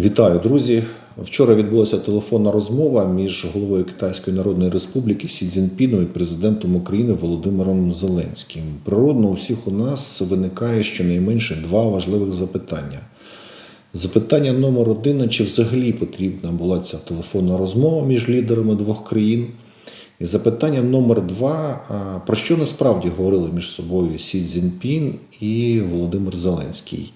Вітаю, друзі. Вчора відбулася телефонна розмова між головою Китайської Народної Республіки Сі Цзіньпіном і президентом України Володимиром Зеленським. Природно, у всіх у нас виникає щонайменше два важливих запитання. Запитання номер один: чи взагалі потрібна була ця телефонна розмова між лідерами двох країн? І запитання номер два: про що насправді говорили між собою Сі Цзіньпін і Володимир Зеленський?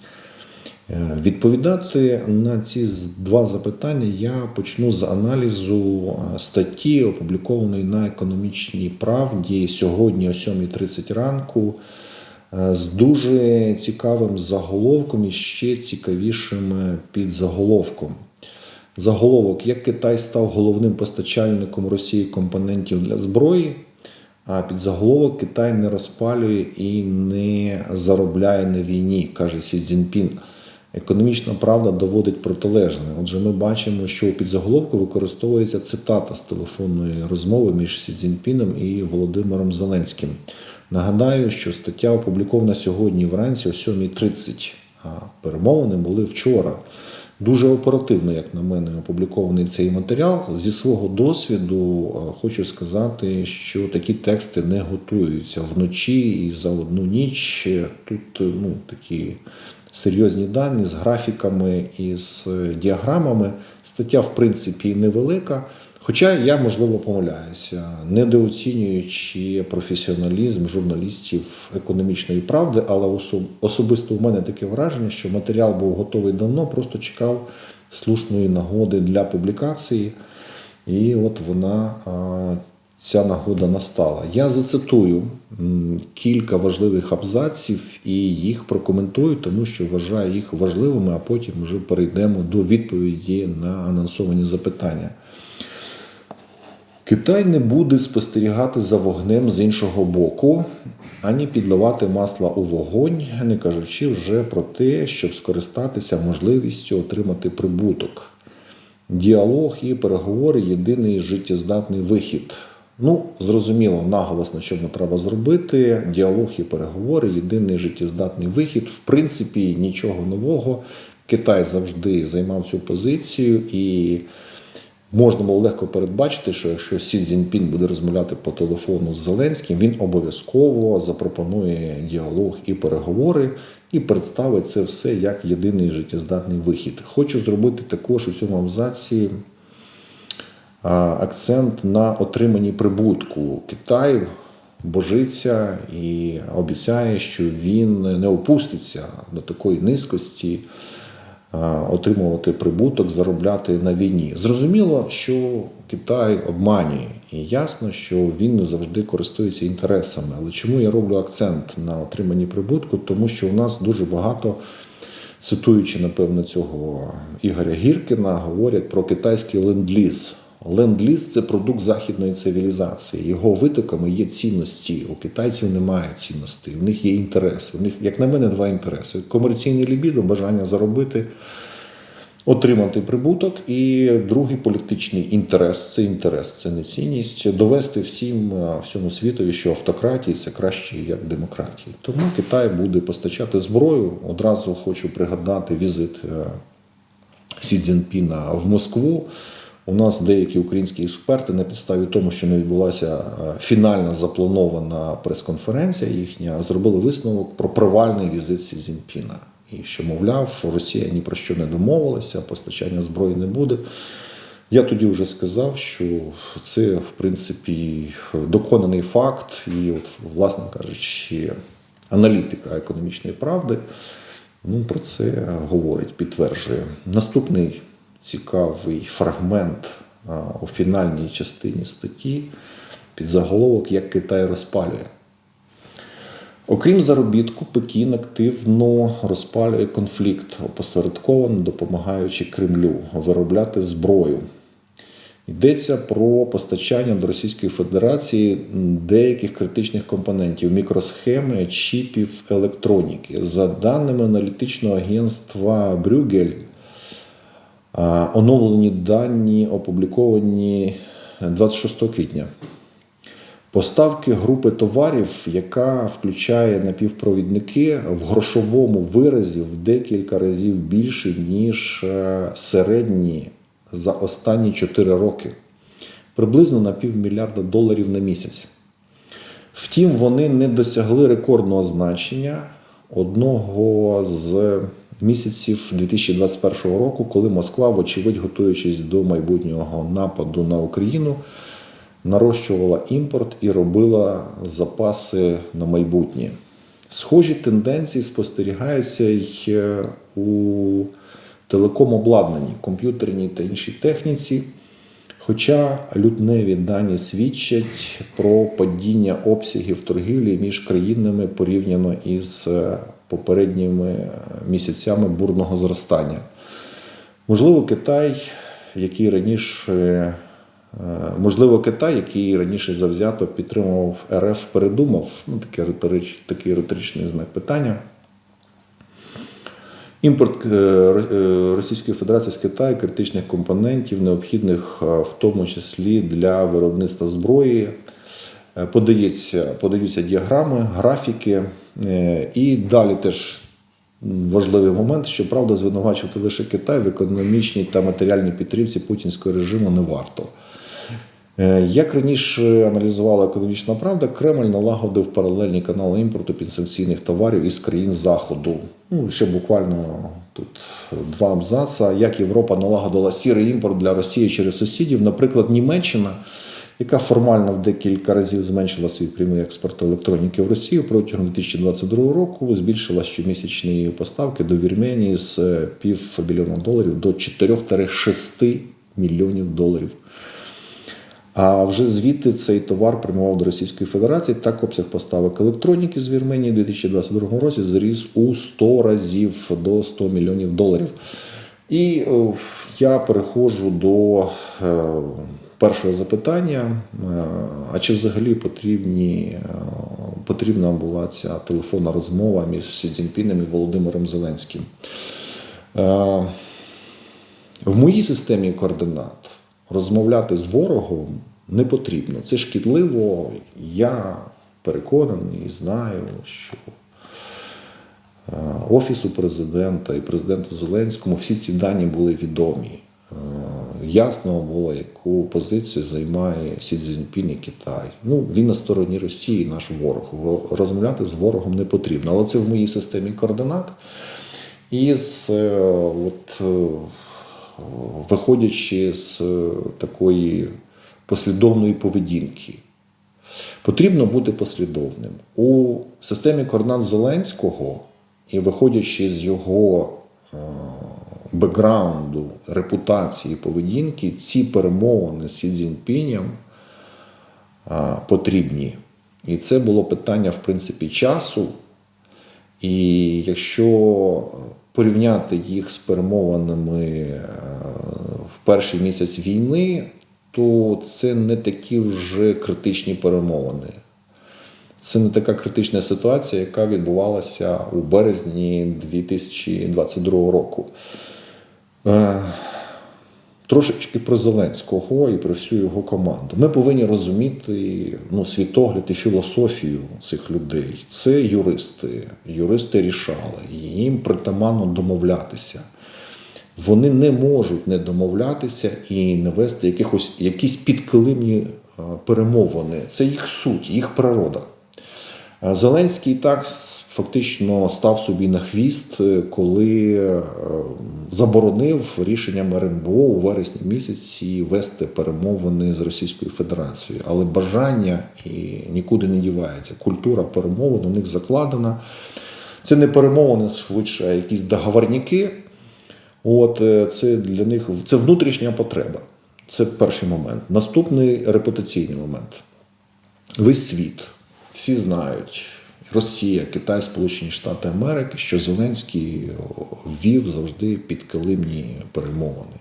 Е, Відповідати на ці два запитання я почну з аналізу е, статті, опублікованої на економічній правді сьогодні о 7.30 ранку, е, з дуже цікавим заголовком і ще цікавішим підзаголовком. Заголовок: як Китай став головним постачальником Росії компонентів для зброї. А підзаголовок Китай не розпалює і не заробляє на війні, каже Сі Цзіньпін. Економічна правда доводить протилежне. Отже, ми бачимо, що у підзаголовку використовується цитата з телефонної розмови між Сі Цзіньпіном і Володимиром Зеленським. Нагадаю, що стаття опублікована сьогодні вранці о 7.30, а перемовини були вчора. Дуже оперативно, як на мене, опублікований цей матеріал. Зі свого досвіду хочу сказати, що такі тексти не готуються вночі і за одну ніч. Тут ну, такі серйозні дані з графіками і з е, діаграмами. Стаття, в принципі, невелика. Хоча я, можливо, помиляюся, недооцінюючи професіоналізм журналістів економічної правди, але особисто у мене таке враження, що матеріал був готовий давно, просто чекав слушної нагоди для публікації, і от вона ця нагода настала. Я зацитую кілька важливих абзаців і їх прокоментую, тому що вважаю їх важливими, а потім вже перейдемо до відповіді на анонсовані запитання. Китай не буде спостерігати за вогнем з іншого боку, ані підливати масла у вогонь, не кажучи вже про те, щоб скористатися можливістю отримати прибуток. Діалог і переговори єдиний життєздатний вихід. Ну, зрозуміло, наголосно, що нам треба зробити. Діалог і переговори єдиний життєздатний вихід. В принципі, нічого нового. Китай завжди займав цю позицію і. Можна було легко передбачити, що якщо Сі Цзіньпін буде розмовляти по телефону з Зеленським, він обов'язково запропонує діалог і переговори і представить це все як єдиний життєздатний вихід. Хочу зробити також у цьому абзаці акцент на отриманні прибутку. Китай божиться і обіцяє, що він не опуститься до такої низькості отримувати прибуток, заробляти на війні. Зрозуміло, що Китай обманює, і ясно, що він не завжди користується інтересами. Але чому я роблю акцент на отриманні прибутку? Тому що у нас дуже багато, цитуючи, напевно, цього Ігоря Гіркіна, говорять про китайський ленд-ліз. Ленд-ліз це продукт західної цивілізації. Його витоками є цінності. У китайців немає цінностей, у них є інтереси. У них, як на мене, два інтереси: комерційний лібідо, бажання заробити, отримати прибуток, і другий політичний інтерес це інтерес, це не цінність. Довести всім е, всьому світові, що автократії це краще як демократії. Тому Китай буде постачати зброю. Одразу хочу пригадати візит е, Сі Цзіньпіна в Москву. У нас деякі українські експерти на підставі тому, що не відбулася е, фінальна запланована прес-конференція їхня, зробили висновок про провальний візит Сі Цзіньпіна. І що, мовляв, Росія ні про що не домовилася, постачання зброї не буде. Я тоді вже сказав, що це, в принципі, доконаний факт, і, от, власне кажучи, аналітика економічної правди ну, про це говорить, підтверджує. Наступний цікавий фрагмент у фінальній частині статті під заголовок Як Китай розпалює. Окрім заробітку, Пекін активно розпалює конфлікт, опосередковано допомагаючи Кремлю виробляти зброю. Йдеться про постачання до Російської Федерації деяких критичних компонентів, мікросхеми, чіпів електроніки. За даними аналітичного агентства Брюгель, оновлені дані опубліковані 26 квітня. Поставки групи товарів, яка включає напівпровідники в грошовому виразі в декілька разів більше, ніж е, середні за останні 4 роки, приблизно на півмільярда доларів на місяць. Втім, вони не досягли рекордного значення одного з місяців 2021 року, коли Москва, вочевидь, готуючись до майбутнього нападу на Україну, нарощувала імпорт і робила запаси на майбутнє. Схожі тенденції спостерігаються й е, у телекомобладнанні, комп'ютерній та іншій техніці. Хоча лютневі дані свідчать про падіння обсягів торгівлі між країнами порівняно із е, попередніми місяцями бурного зростання. Можливо, Китай, який раніше, е, можливо, Китай, який раніше завзято підтримував РФ, передумав, ну, таке риторич, такий риторичний знак питання. Імпорт е, Ро- е, Російської Федерації з Китаю критичних компонентів, необхідних е, в тому числі для виробництва зброї. Е, Подається, подаються діаграми, графіки. е, І далі теж важливий момент, що правда звинувачувати лише Китай в економічній та матеріальній підтримці путінського режиму не варто. Е, Як раніше аналізувала економічна правда, Кремль налагодив паралельні канали імпорту підсанкційних товарів із країн Заходу. Ну, ще буквально тут два абзаца. Як Європа налагодила сірий імпорт для Росії через сусідів, наприклад, Німеччина, яка формально в декілька разів зменшила свій прямий експорт електроніки в Росію протягом 2022 року, збільшила щомісячні поставки до Вірменії з е, пів мільйона доларів до 4-6 мільйонів доларів. А вже звідти цей товар прямував до Російської Федерації. Так обсяг поставок електроніки з Вірменії у 2022 році зріс у 100 разів до 100 мільйонів доларів. І е, я переходжу до е, першого запитання: Е, а чи взагалі потрібні, е, потрібна була ця телефонна розмова між Сі Цзіньпінем і Володимиром Зеленським? Е, в моїй системі координат розмовляти з ворогом не потрібно. Це шкідливо. Я переконаний і знаю, що Офісу президента і президенту Зеленському всі ці дані були відомі. Е, Ясно було, яку позицію займає Сі Цзіньпін і Китай. Ну, він на стороні Росії, наш ворог. Розмовляти з ворогом не потрібно. Але це в моїй системі координат. І з, е, от, е, виходячи з такої послідовної поведінки. Потрібно бути послідовним. У системі координат Зеленського, і виходячи з його бекграунду, репутації, поведінки, ці перемовини з Сі Цзіньпінем е, потрібні. І це було питання, в принципі, часу. І якщо порівняти їх з перемовинами е, в перший місяць війни, то це не такі вже критичні перемовини. Це не така критична ситуація, яка відбувалася у березні 2022 року. Е, Трошечки про Зеленського і про всю його команду. Ми повинні розуміти ну, світогляд і філософію цих людей. Це юристи, юристи рішали, і їм притаманно домовлятися. Вони не можуть не домовлятися і не вести якихось, якісь підкилимні е, перемовини. Це їх суть, їх природа. Е, Зеленський так фактично став собі на хвіст, е, коли е, заборонив рішенням РНБО у вересні місяці вести перемовини з Російською Федерацією. Але бажання і нікуди не дівається. Культура перемовин у них закладена. Це не перемовини швидше, а якісь договорняки. От це для них це внутрішня потреба. Це перший момент. Наступний репутаційний момент. Весь світ, всі знають, Росія, Китай, Сполучені Штати Америки, що Зеленський ввів завжди підкилимні перемовини.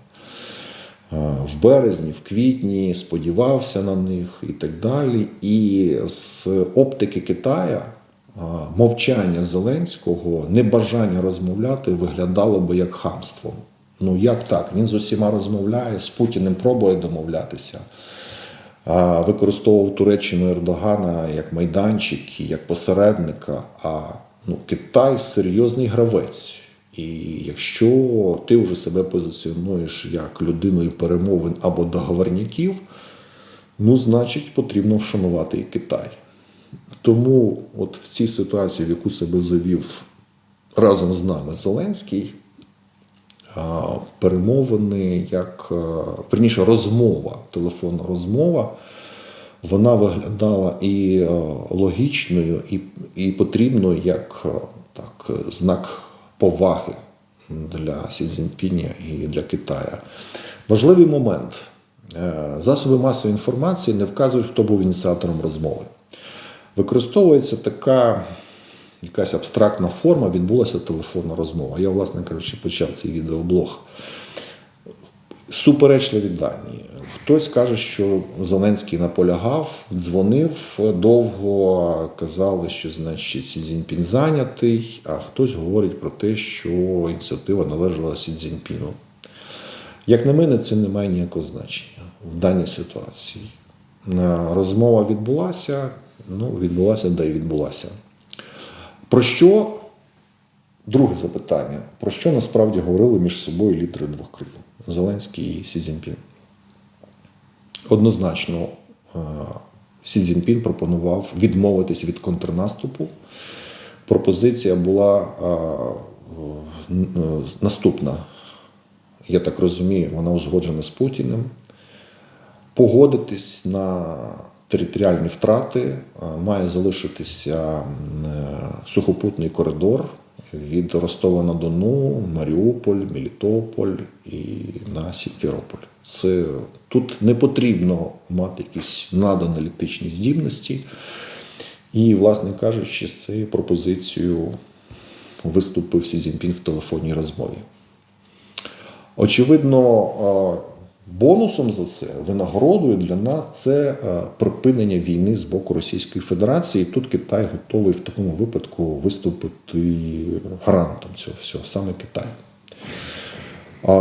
Е, В березні, в квітні сподівався на них і так далі. І з оптики Китая е, мовчання Зеленського, небажання розмовляти виглядало би як хамство. Ну як так? Він з усіма розмовляє, з Путіним пробує домовлятися. Використовував Туреччину Ердогана як майданчик, як посередника. А ну, Китай серйозний гравець. І якщо ти вже себе позиціонуєш як людиною перемовин або договорняків, ну, значить, потрібно вшанувати і Китай. Тому, от в цій ситуації, в яку себе завів разом з нами Зеленський, перемовини, як а, верніше, розмова, телефонна розмова, вона виглядала і логічною, і, і потрібною як так, знак поваги для Сі Цзіньпіня і для Китаю. Важливий момент. Е, Засоби масової інформації не вказують, хто був ініціатором розмови. Використовується така якась абстрактна форма, відбулася телефонна розмова. Я, власне кажучи, почав цей відеоблог. Суперечливі дані. Хтось каже, що Зеленський наполягав, дзвонив довго, казали, що значить Сі Цзіньпін зайнятий, а хтось говорить про те, що ініціатива належала Сі Цзіньпіну. Як на мене, це не має ніякого значення в даній ситуації. Розмова відбулася, ну, відбулася, де й відбулася. Про що друге запитання? Про що насправді говорили між собою лідери двох країн Зеленський і Сі Цзіньпін? Однозначно, е, Сі Цзіньпін пропонував відмовитись від контрнаступу. Пропозиція була е, е, наступна. Я так розумію, вона узгоджена з Путіним. Погодитись на територіальні втрати е, має залишитися е, сухопутний коридор від Ростова на Дону, Маріуполь, Мелітополь і на Сімферополь. Це тут не потрібно мати якісь наданалітичні здібності. І, власне кажучи, з цією пропозицією виступив Сі Цзіньпін в телефонній розмові. Очевидно, е, бонусом за це, винагородою для нас це е, припинення війни з боку Російської Федерації. І тут Китай готовий в такому випадку виступити гарантом цього всього, саме Китай.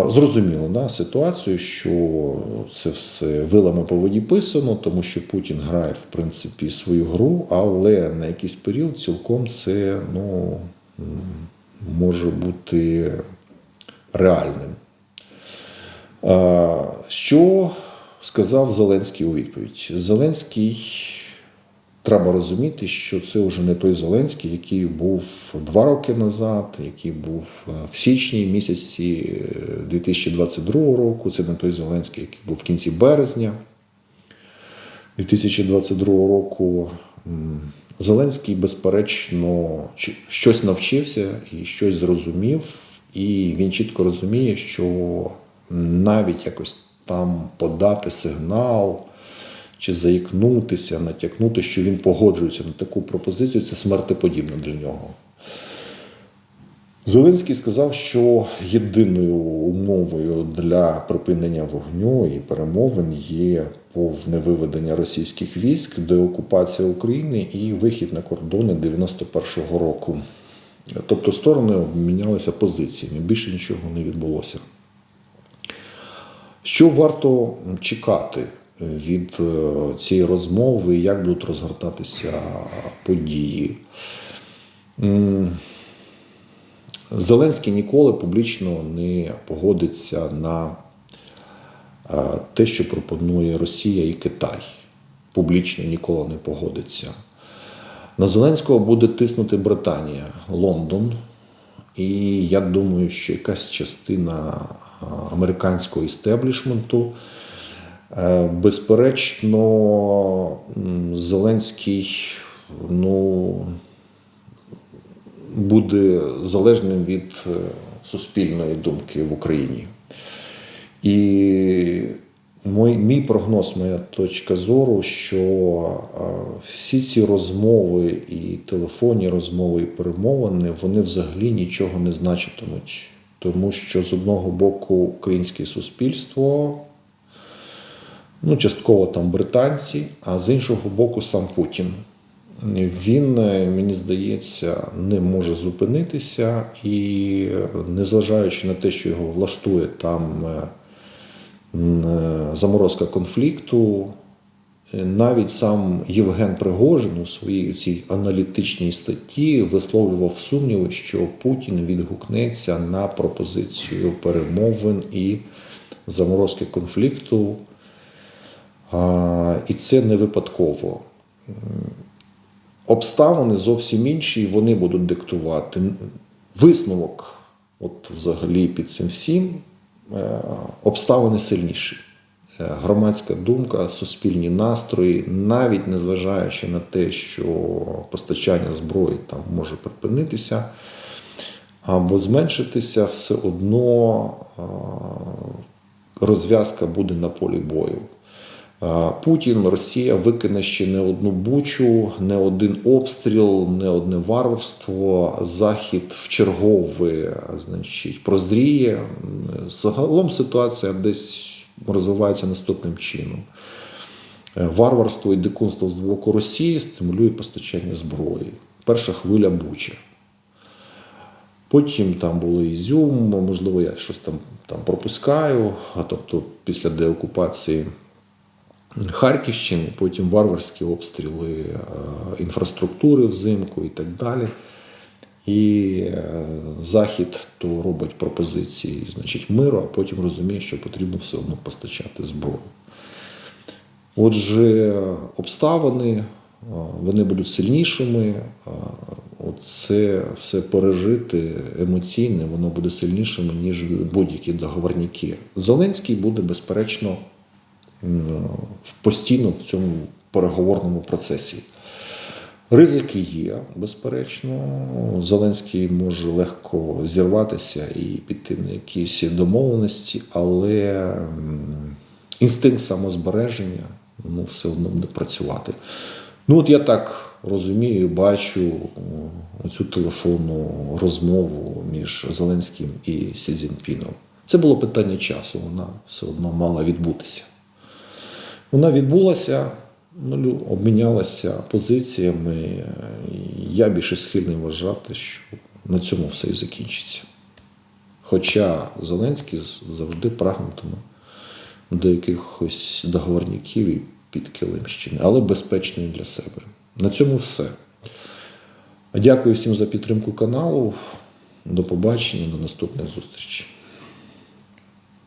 Зрозуміло, да, ситуацію, що це все вилами по воді писано, тому що Путін грає в принципі свою гру, але на якийсь період цілком це ну, може бути реальним. Що сказав Зеленський у відповідь? Зеленський треба розуміти, що це вже не той Зеленський, який був два роки назад, який був е, в січні місяці е, 2022 року. Це не той Зеленський, який був в кінці березня 2022 року. Зеленський, безперечно, щось навчився і щось зрозумів, і він чітко розуміє, що навіть якось там подати сигнал чи заікнутися, натякнути, що він погоджується на таку пропозицію, це смертеподібно для нього. Зеленський сказав, що єдиною умовою для припинення вогню і перемовин є повне виведення російських військ, деокупація України і вихід на кордони 91-го року. Тобто сторони обмінялися позиціями, більше нічого не відбулося. Що варто чекати від е, цієї розмови, як будуть розгортатися події? Зеленський ніколи публічно не погодиться на е, те, що пропонує Росія і Китай. Публічно ніколи не погодиться. На Зеленського буде тиснути Британія, Лондон. І я думаю, що якась частина американського істеблішменту. Е, Безперечно, Зеленський ну, буде залежним від е, суспільної думки в Україні. І мій, мій прогноз, моя точка зору, що е, всі ці розмови і телефонні розмови і перемовини, вони взагалі нічого не значитимуть. Тому що з одного боку українське суспільство, ну, частково там британці, а з іншого боку, сам Путін. Він, е, мені здається, не може зупинитися і, е, незважаючи на те, що його влаштує там заморозка конфлікту, е, навіть сам Євген Пригожин у своїй цій аналітичній статті висловлював сумніви, що Путін відгукнеться на пропозицію перемовин і заморозки конфлікту. І це не випадково. Обставини зовсім інші, і вони будуть диктувати. Висновок, от взагалі під цим всім, е, обставини сильніші. Е, Громадська думка, суспільні настрої, навіть незважаючи на те, що постачання зброї там може припинитися або зменшитися, все одно е, розв'язка буде на полі бою. Е, Путін, Росія викине ще не одну бучу, не один обстріл, не одне варварство. Захід в чергове, значить, прозріє. Загалом ситуація десь розвивається наступним чином. Е, Варварство і дикунство з боку Росії стимулює постачання зброї. Перша хвиля Буча. Потім там було Ізюм, можливо, я щось там, там пропускаю. А тобто після деокупації Харківщини, потім варварські обстріли е, інфраструктури взимку і так далі. І е, Захід то робить пропозиції значить, миру, а потім розуміє, що потрібно все одно постачати зброю. Отже, обставини е, вони будуть сильнішими. Це все пережити емоційне, воно буде сильнішим, ніж будь-які договорники. Зеленський буде, безперечно, постійно в цьому переговорному процесі. Ризики є, безперечно. Зеленський може легко зірватися і піти на якісь домовленості, але інстинкт самозбереження ну, все одно буде працювати. Ну, от я так розумію, бачу цю телефонну розмову між Зеленським і Сі Цзіньпіном. Це було питання часу, вона все одно мала відбутися. Вона відбулася, ну, обмінялася позиціями. Я більше схильний вважати, що на цьому все і закінчиться. Хоча Зеленський завжди прагнутиме до якихось договорників і під Килимщини, але безпечної для себе. На цьому все. Дякую всім за підтримку каналу. До побачення, до наступних зустрічей.